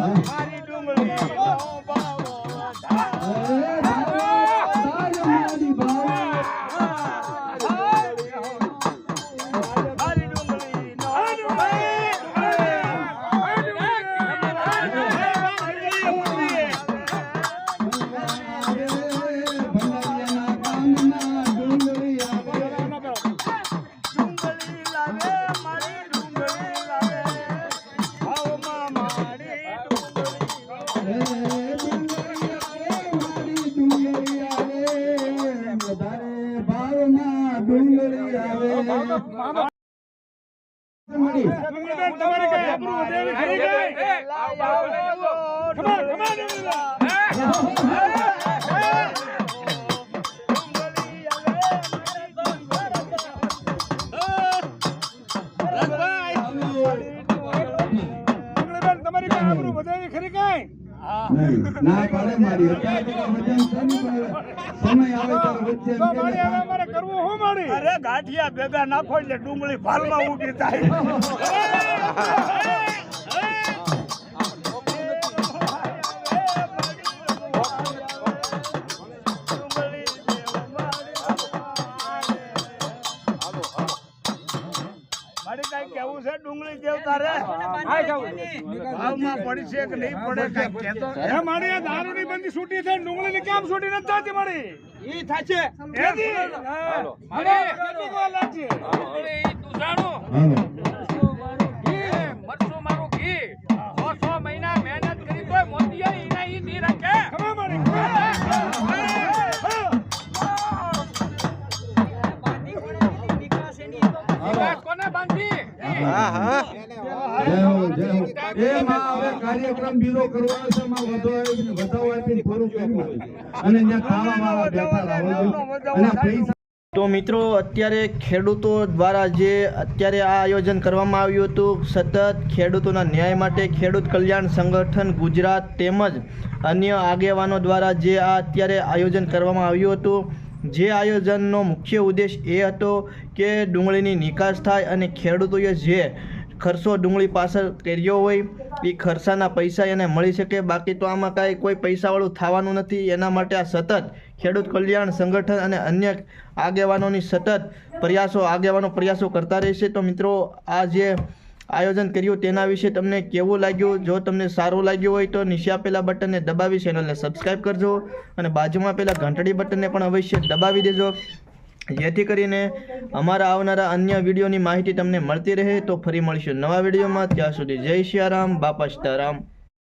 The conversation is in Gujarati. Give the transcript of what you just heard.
Thank you. મળી. આવે તમારી કઈ આબરૂ બધા ખરી કઈ? ના પાડે મારી. અત્યારે સમય આવે ત્યારે વચ્ચે તો મારી હવે અમારે કરવું શું મારી? અરે ગાંઠિયા ભેગા નાખો એટલે ડુંગળી ભાલમાં ઊભી થાય કઈ છે ડુંગળી દેવતા રે ભાવમાં પડશે કે નહીં પડે કઈ? કહેતો હે મારી આ દારૂની બંધી છૂટી છે ડુંગળી ની કેમ છૂટી નથી થતી મારી? ઈ થાશે છે મારે. તો મિત્રો, અત્યારે ખેડૂતો દ્વારા જે અત્યારે આ આયોજન કરવામાં આવ્યું હતું, સતત ખેડૂતોના ન્યાય માટે ખેડૂત કલ્યાણ સંગઠન ગુજરાત તેમજ અન્ય આગેવાનો દ્વારા જે આ અત્યારે આયોજન કરવામાં આવ્યું હતું જે આયોજનનો મુખ્ય ઉદ્દેશ એ હતો કે ડુંગળીની નિકાસ થાય અને ખેડૂતોએ જે ખર્ચો ડુંગળી પાછળ કર્યો હોય, એ ખર્ચાના પૈસા એને મળી શકે. બાકી તો આમાં કાંઈ કોઈ પૈસાવાળું થવાનું નથી. એના માટે આ સતત ખેડૂત કલ્યાણ સંગઠન અને અન્ય આગેવાનોની સતત પ્રયાસો, આગેવાનો પ્રયાસો કરતા રહેશે. તો મિત્રો, આ જે આયોજન કર્યું તેના વિશે તમને કેવું લાગ્યું? જો તમને સારું લાગ્યું હોય તો નીચે આપેલા બટનને દબાવી ચેનલને સબસ્ક્રાઈબ કરજો અને બાજુમાં આપેલા ઘંટડી બટનને પણ અવશ્ય દબાવી દેજો. જેથી કરીને અમારા આવનારા અન્ય વિડીયોની માહિતી તમને મળતી રહે. તો ફરી મળીશું નવા વિડીયોમાં. ત્યાં સુધી જય સિયારામ બાપા સીતારામ.